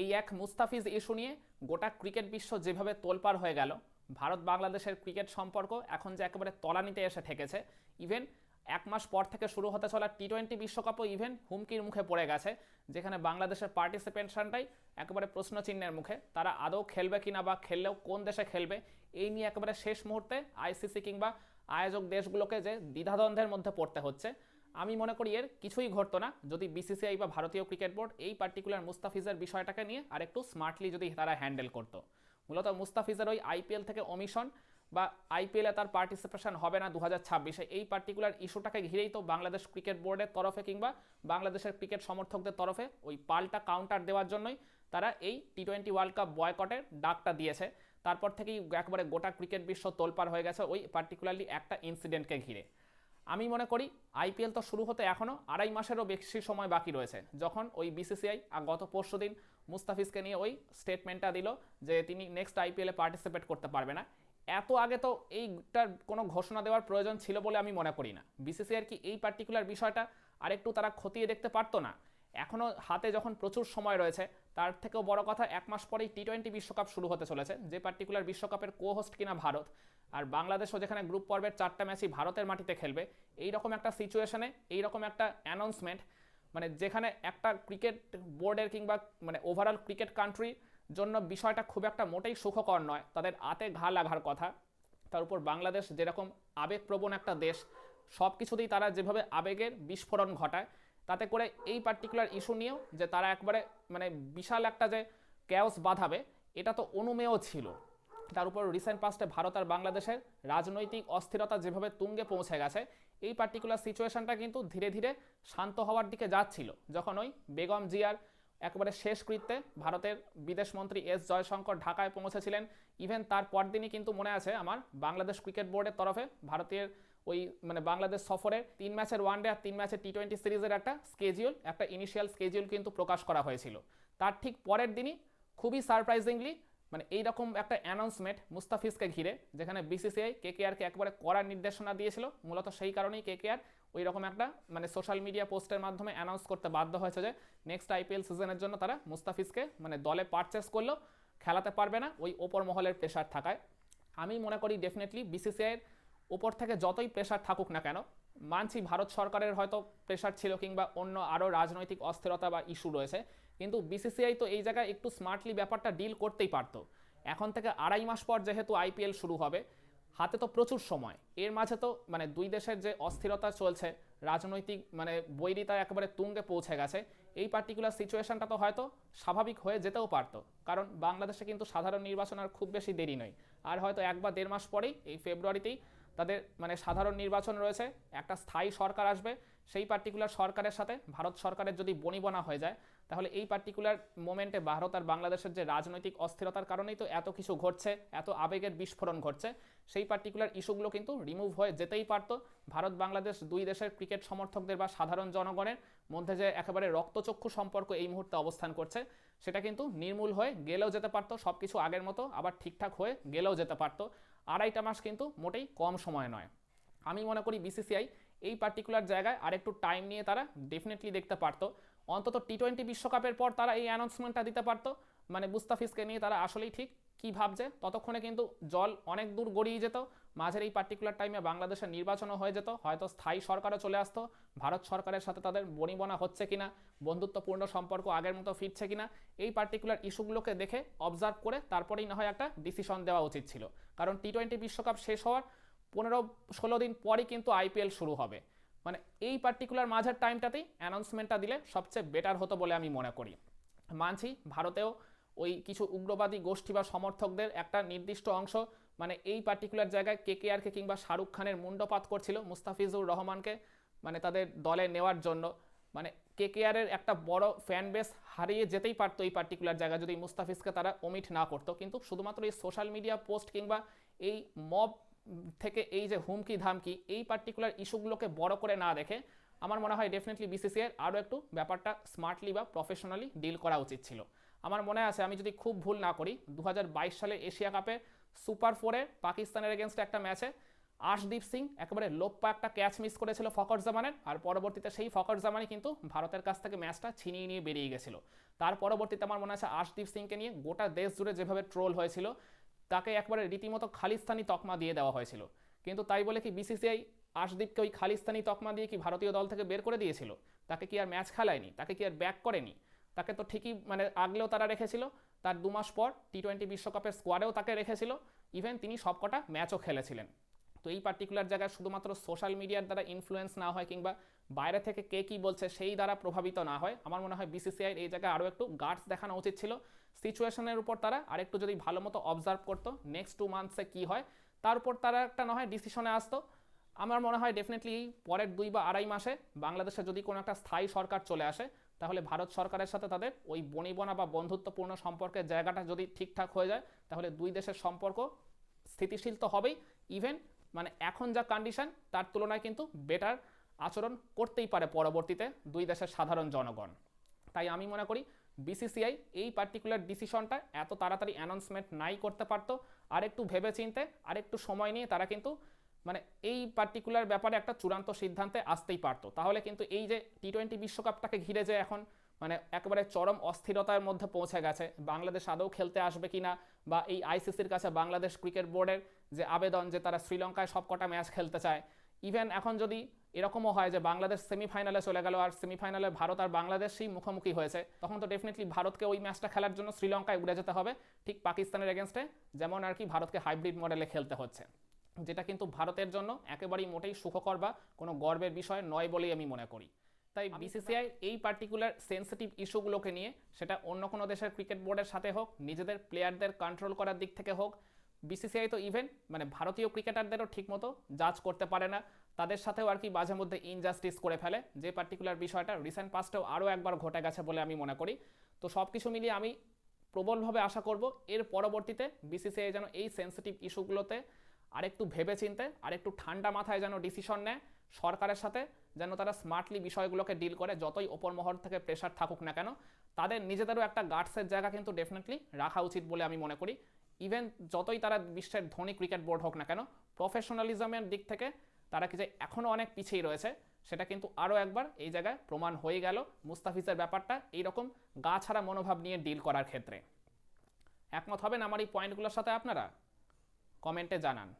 এই এক মুস্তাফিজ ইস্যু নিয়ে গোটা ক্রিকেট বিশ্ব যেভাবে তোলপাড় হয়ে গেল, ভারত বাংলাদেশের ক্রিকেট সম্পর্ক এখন যে একেবারে তলানিতে এসে ঠেকেছে ইভেন এক মাস পর থেকে শুরু হতে চলা টি টোয়েন্টি বিশ্বকাপও ইভেন হুমকির মুখে পড়ে গেছে, যেখানে বাংলাদেশের পার্টিসিপেশনটাই একেবারে প্রশ্নচিহ্নের মুখে, তারা আদৌ খেলবে কিনা বা খেললেও কোন দেশে খেলবে, এই নিয়ে একেবারে শেষ মুহূর্তে আইসিসি কিংবা আয়োজক দেশগুলোকে যে দ্বিধাদ্বন্দ্বের মধ্যে পড়তে হচ্ছে আমি মনে করি এর কিছুই ঘটতো না। যদি বিসিসিআই বা ভারতীয় ক্রিকেট বোর্ড এই পার্টিকুলার মুস্তাফিজের বিষয়টাকে নিয়ে আরেকটু স্মার্টলি যদি তারা হ্যান্ডেল করতো। মূলত মুস্তাফিজের ওই আইপিএল থেকে অমিশন বা আইপিএলে তার পার্টিসিপেশন হবে না দু ছাব্বিশে। এই পার্টিকুলার ইস্যুটাকে ঘিরেই তো বাংলাদেশ ক্রিকেট বোর্ডের তরফে কিংবা বাংলাদেশের ক্রিকেট সমর্থকদের তরফে ওই পাল্টা কাউন্টার দেওয়ার জন্যই তারা এই টি টোয়েন্টি ওয়ার্ল্ড কাপ বয়কটের ডাকটা দিয়েছে। তারপর থেকেই একবারে গোটা ক্রিকেট বিশ্ব তোলপার হয়ে গেছে ওই পার্টিকুলারলি একটা ইনসিডেন্টকে ঘিরে। আমি মনে করি আইপিএল তো শুরু হতে এখনও আড়াই মাসেরও বেশি সময় বাকি রয়েছে। যখন ওই বিসিসিআই গত পরশু দিন মুস্তাফিজকে নিয়ে ওই স্টেটমেন্টটা দিল যে তিনি নেক্সট আইপিএলে পার্টিসিপেট করতে পারবে না। এত আগে তো এইটার কোনো ঘোষণা দেওয়ার প্রয়োজন ছিল বলে আমি মনে করি না। বিসিসিআইয়ের কি এই পার্টিকুলার বিষয়টা আরেকটু তারা খতিয়ে দেখতে পারতো না? এখনও হাতে যখন প্রচুর সময় রয়েছে, তার থেকেও বড় কথা এক মাস পরেই টি টোয়েন্টি বিশ্বকাপ শুরু হতে চলেছে, যে পার্টিকুলার বিশ্বকাপের কো হোস্ট কিনা ভারত। আর বাংলাদেশও যেখানে গ্রুপ পর্বের চারটা ম্যাচই ভারতের মাটিতে খেলবে এই রকম একটা সিচুয়েশনে এই রকম একটা অ্যানাউন্সমেন্ট মানে যেখানে একটা ক্রিকেট বোর্ডের কিংবা মানে ওভারঅল ক্রিকেট কান্ট্রির জন্য বিষয়টা খুব একটা মোটেই সুখকর নয়। তাদের আতে ঘা লাগার কথা, তার উপর বাংলাদেশ যেরকম আবেগপ্রবণ একটা দেশ সব কিছুতেই তারা যেভাবে আবেগের বিস্ফোরণ ঘটায় তাতে করে এই পার্টিকুলার ইস্যু নিয়েও যে তারা একবারে মানে বিশাল একটা যে ক্যাওস বাঁধাবে, এটা তো অনুমেয় ছিল। তার উপর রিসেন্ট পাস্টে ভারত আর বাংলাদেশের রাজনৈতিক অস্থিরতা যেভাবে তুঙ্গে পৌঁছে গেছে, এই পার্টিকুলার সিচুয়েশনটা কিন্তু ধীরে ধীরে শান্ত হওয়ার দিকে যাচ্ছিল। যখন ওই বেগম জিয়ার একেবারে শেষকৃত্যে ভারতের বিদেশমন্ত্রী এস জয়শঙ্কর ঢাকায় পৌঁছেছিলেন ইভেন তার পরদিনই কিন্তু মনে আছে আমার বাংলাদেশ ক্রিকেট বোর্ডের তরফে ভারতীয় ওই মানে বাংলাদেশ সফরের তিন ম্যাচের ওয়ানডে আর তিন ম্যাচের টি টোয়েন্টি সিরিজের একটা স্কেজিউল একটা ইনিশিয়াল স্কেজিউল কিন্তু প্রকাশ করা হয়েছিল। তার ঠিক পরের দিনই খুবই সারপ্রাইজিংলি মানে এইরকম একটা অ্যানাউন্সমেন্ট মুস্তাফিজকে ঘিরে, যেখানে বিসিসিআই কেকেআরকে একবারে করার নির্দেশনা দিয়েছিল। মূলত সেই কারণেই কে কেকেআর ওই রকম একটা মানে সোশ্যাল মিডিয়া পোস্টের মাধ্যমে অ্যানাউন্স করতে বাধ্য হয়েছে যে নেক্সট আইপিএল সিজনের জন্য তারা মুস্তাফিজকে মানে দলে পারচেস করলেও খেলাতে পারবে না, ওই ওপর মহলের প্রেশার থাকায়। আমি মনে করি ডেফিনেটলি বিসিসিআইয়ের ওপর থেকে যতই প্রেশার থাকুক না কেন, মানছি ভারত সরকারের হয়তো প্রেশার ছিল কিংবা অন্য আরও রাজনৈতিক অস্থিরতা বা ইস্যু রয়েছে, কিন্তু বিসিসিআই তো এই জায়গায় একটু স্মার্টলি ব্যাপারটা ডিল করতেই পারতো। এখন থেকে আড়াই মাস পর যেহেতু আইপিএল শুরু হবে, হাতে তো প্রচুর সময়। এর মাঝে তো মানে দুই দেশের যে অস্থিরতা চলছে, রাজনৈতিক মানে বৈরিতা একেবারে তুঙ্গে পৌঁছে গেছে, এই পার্টিকুলার সিচুয়েশনটা তো হয়তো স্বাভাবিক হয়ে যেতেও পারতো। কারণ বাংলাদেশে কিন্তু সাধারণ নির্বাচন আর খুব বেশি দেরি নয়। আর হয়তো এক বা দেড় মাস পরেই, এই ফেব্রুয়ারিতেই তাদের মানে সাধারণ নির্বাচন রয়েছে, একটা স্থায়ী সরকার আসবে, সেই পার্টিকুলার সরকারের সাথে, ভারত সরকারের যদি বনিবনা হয়ে যায়, তাহলে এই পার্টিকুলার মোমেন্টে ভারত আর বাংলাদেশের যে রাজনৈতিক অস্থিরতার কারণেই তো এত কিছু ঘটছে, এত আবেগের বিস্ফোরণ ঘটছে, সেই পার্টিকুলার ইস্যুগুলো কিন্তু রিমুভ হয়ে যেতেই পারতো। ভারত, বাংলাদেশ দুই দেশের ক্রিকেট সমর্থকদের বা সাধারণ জনগণের মধ্যে যে একেবারে রক্তচক্ষু সম্পর্ক এই মুহূর্তে অবস্থান করছে সেটা কিন্তু নির্মূল হয়ে গেলেও যেতে পারতো সব কিছু আগের মতো, আবার ঠিকঠাক হয়ে গেলেও যেতে পারতো। আড়াইটা মাস কিন্তু মোটেই কম সময় নয়। আমি মনে করি বিসিসিআই এই পার্টিকুলার জায়গায় আর একটু টাইম নিয়ে তারা ডেফিনেটলি দেখতে পারতো। অন্তত টি টোয়েন্টি বিশ্বকাপের পর তারা এই অ্যানাউন্সমেন্টটা দিতে পারতো। মানে মুস্তাফিজকে নিয়ে তারা আসলেই ঠিক কি ভাবছে? ততক্ষণে কিন্তু জল অনেক দূর গড়িয়ে যেত। মাঝের এই পার্টিকুলার টাইমে বাংলাদেশের নির্বাচনও হয়ে যেত। হয়তো স্থায়ী সরকারও চলে আসতো। ভারত সরকারের সাথে তাদের বনিবনা হচ্ছে কিনা? বন্ধুত্বপূর্ণ সম্পর্ক আগের মতো ফিরছে কিনা? এই পার্টিকুলার ইস্যুগুলোকে দেখে অবজার্ভ করে তারপরেই না হয় একটা ডিসিশন দেওয়া উচিত ছিল। কারণ টি টোয়েন্টি বিশ্বকাপ শেষ হওয়ার পনেরো ষোলো দিন পরই কিন্তু আইপিএল শুরু হবে। মানে এই পার্টিকুলার মাঝের টাইমটাতেই অ্যানাউন্সমেন্টটা দিলে সবচেয়ে বেটার হতো বলে আমি মনে করি। মানছি ভারতেও ওই কিছু উগ্রবাদী গোষ্ঠী বা সমর্থকদের একটা নির্দিষ্ট অংশ মানে এই পার্টিকুলার জায়গায় কে কে আরকে কিংবা শাহরুখ খানের মুন্ডপাত করছিল মুস্তাফিজুর রহমানকে মানে তাদের দলে নেওয়ার জন্য। মানে কে কে আরের একটা বড় ফ্যান বেস হারিয়ে যেতেই পারতো এই পার্টিকুলার জায়গায় যদি মুস্তাফিজকে তারা ওমিট না করতো। কিন্তু শুধুমাত্র এই সোশ্যাল মিডিয়া পোস্ট কিংবা এই মব থেকে এই যে হুমকি ধামকি, এই পার্টিকুলার ইস্যুগুলোকে বড় করে না দেখে আমার মনে হয় ডেফিনেটলি বিসিসিআই আরও একটু ব্যাপারটা স্মার্টলি বা প্রফেশনালি ডিল করা উচিত ছিল। আমার মনে আছে, আমি যদি খুব ভুল না করি দু হাজার বাইশ সালে এশিয়া কাপে সুপার ফোরে পাকিস্তানের এগেনস্ট একটা ম্যাচে আশদীপ সিং একেবারে লোপ্পা একটা ক্যাচ মিস করেছিল ফকর জামানের, আর পরবর্তীতে সেই ফকর জামানি কিন্তু ভারতের কাছ থেকে ম্যাচটা ছিনিয়ে নিয়ে বেরিয়ে গেছিল। তার পরবর্তীতে আমার মনে আছে আশদীপ সিংকে নিয়ে গোটা দেশ জুড়ে যেভাবে ট্রোল হয়েছিল, তাকে একবারে রীতিমতো খালিস্তানি তকমা দিয়ে দেওয়া হয়েছিল। কিন্তু তাই বলে কি বিসিসিআই আশদীপকে ওই খালিস্তানি তকমা দিয়ে কি ভারতীয় দল থেকে বের করে দিয়েছিল? তাকে কি আর ম্যাচ খেলায়নি? তাকে কি আর ব্যাক করেনি? তাকে তো ঠিকই মানে আগলেও তারা রেখেছিল। তার দু মাস পর টি টোয়েন্টি বিশ্বকাপের স্কোয়াডেও তাকে রেখেছিল। ইভেন তিনি সবকটা ম্যাচও খেলেছিলেন। তো এই পার্টিকুলার জায়গায় শুধুমাত্র সোশ্যাল মিডিয়ার দ্বারা ইনফ্লুয়েন্স না হয় কিংবা বাইরে থেকে কে কী বলছে সেই দ্বারা প্রভাবিত না হয়, আমার মনে হয় বিসিসিআই এই জায়গায় আরও একটু গার্ডস দেখানো উচিত ছিল। সিচুয়েশনের উপর তারা আরেকটু যদি ভালো মতো অবজার্ভ করতো নেক্সট টু মান্থসে কী হয়, তার উপর তারা একটা না হয় ডিসিশনে আসতো। আমার মনে হয় ডেফিনেটলি পরের দুই বা আড়াই মাসে বাংলাদেশে যদি কোনো একটা স্থায়ী সরকার চলে আসে তাহলে ভারত সরকারের সাথে তাদের ওই বনিবনা বা বন্ধুত্বপূর্ণ সম্পর্কের জায়গাটা যদি ঠিকঠাক হয়ে যায়, তাহলে দুই দেশের সম্পর্ক স্থিতিশীল তো হবেই। ইভেন মানে এখন যা কন্ডিশন তার তুলনায় কিন্তু বেটার আচরণ করতেই পারে পরবর্তীতে দুই দেশের সাধারণ জনগণ। তাই আমি মনে করি বিসিসিআই এই পার্টিকুলার ডিসিশনটা এত তাড়াতাড়ি অ্যানাউন্সমেন্ট নাই করতে পারতো। আর একটু ভেবে চিনতে আর একটু সময় নিয়ে তারা কিন্তু মানে এই পার্টিকুলার ব্যাপারে একটা চূড়ান্ত সিদ্ধান্তে আসতেই পারতো। তাহলে কিন্তু এই যে টি টোয়েন্টি বিশ্বকাপটাকে ঘিরে যে এখন মানে একেবারে চরম অস্থিরতার মধ্যে পৌঁছে গেছে, বাংলাদেশ আদৌ খেলতে আসবে কিনা বা এই আইসিসির কাছে বাংলাদেশ ক্রিকেট বোর্ডের যে আবেদন যে তারা শ্রীলঙ্কায় সবকটা ম্যাচ খেলতে চায় ইভেন এখন যদি এরকমও হয় যে বাংলাদেশ সেমিফাইনালে চলে গেল আর সেমিফাইনালে ভারত আর বাংলাদেশই মুখোমুখি হয়েছে, তখন তো ডেফিনেটলি ভারতকে ওই ম্যাচটা খেলার জন্য শ্রীলঙ্কায় উড়ে যেতে হবে। ঠিক পাকিস্তানের এগেনস্টে যেমন আর কি ভারতকে হাইব্রিড মডেলে খেলতে হচ্ছে। যেটা কিন্তু ভারতের জন্য একেবারেই মোটেই সুখকর বা কোনো গর্বের বিষয় নয় বলেই আমি মনে করি। তাই বিসিসিআই এই পার্টিকুলার সেন্সিটিভ ইস্যুগুলোকে নিয়ে সেটা অন্য কোনো দেশের ক্রিকেট বোর্ডের সাথে হোক নিজেদের প্লেয়ারদের কন্ট্রোল করার দিক থেকে হোক বিসিসিআই তো ইভেন মানে ভারতীয় ক্রিকেটারদেরও ঠিকমতো জাজ করতে পারে না। তাদের সাথেও আর কি মাঝে মধ্যে ইনজাস্টিস করে ফেলে। যে পার্টিকুলার বিষয়টা রিসেন্ট পাস্টেও আরও একবার ঘটে গেছে বলে আমি মনে করি। তো সব কিছু মিলিয়ে আমি প্রবলভাবে আশা করব এর পরবর্তীতে বিসিসিআই যেন এই সেন্সিটিভ ইস্যুগুলোতে আরেকটু ভেবে চিনতে আরেকটু ঠান্ডা মাথায় যেন ডিসিশন নেয়, সরকারের সাথে যেন তারা স্মার্টলি বিষয়গুলোকে ডিল করে, যতই ওপর মহল থেকে প্রেশার থাকুক না কেন, তাদের নিজেদেরও একটা গার্ডসের জায়গা কিন্তু ডেফিনেটলি রাখা উচিত বলে আমি মনে করি। ইভেন যতই তারা বিশ্বের ধনী ক্রিকেট বোর্ড হোক না কেন প্রফেশনালিজমের দিক থেকে তারা কি যে এখনও অনেক পিছিয়ে রয়েছে, সেটা কিন্তু আরও একবার এই জায়গায় প্রমাণ হয়ে গেল মুস্তাফিজের ব্যাপারটা এইরকম গা ছাড়া মনোভাব নিয়ে ডিল করার ক্ষেত্রে। একমত হবেন আমার এই পয়েন্টগুলোর সাথে আপনারা? কমেন্টে জানান।